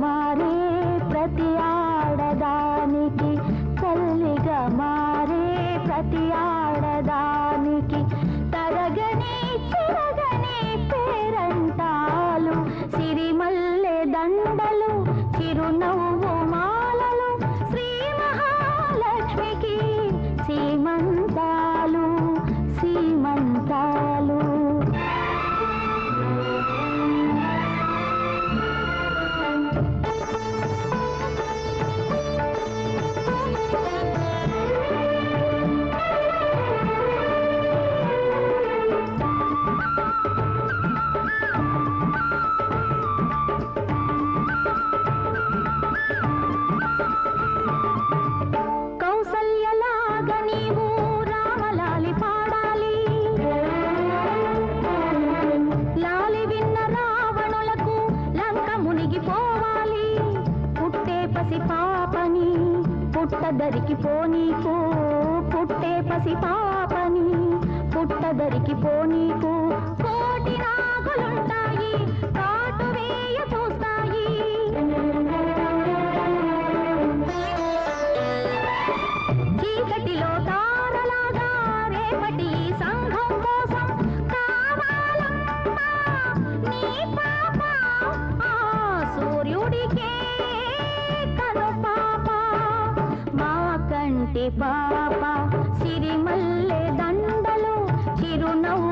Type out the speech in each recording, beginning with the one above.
मारे की सल्लिग मारे प्रति పుట్టదరికి పోనీకు పుట్టే పసి పాపని పుట్టదరికి పోనీకు పాప సిరిమల్లె దండలు చిరునవ్వు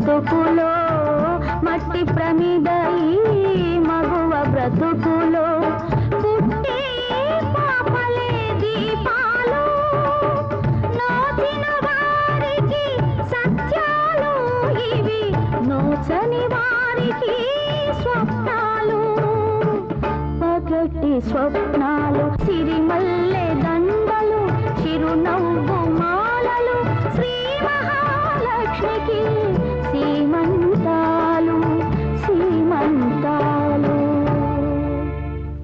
బ్రతుకులో మట్టి ప్రమిద ఈ మగువ బ్రతుకులో. స్వప్నాలు. పగటి స్వప్నాలు సిరిమల్లె దండలు చిరునవ్వు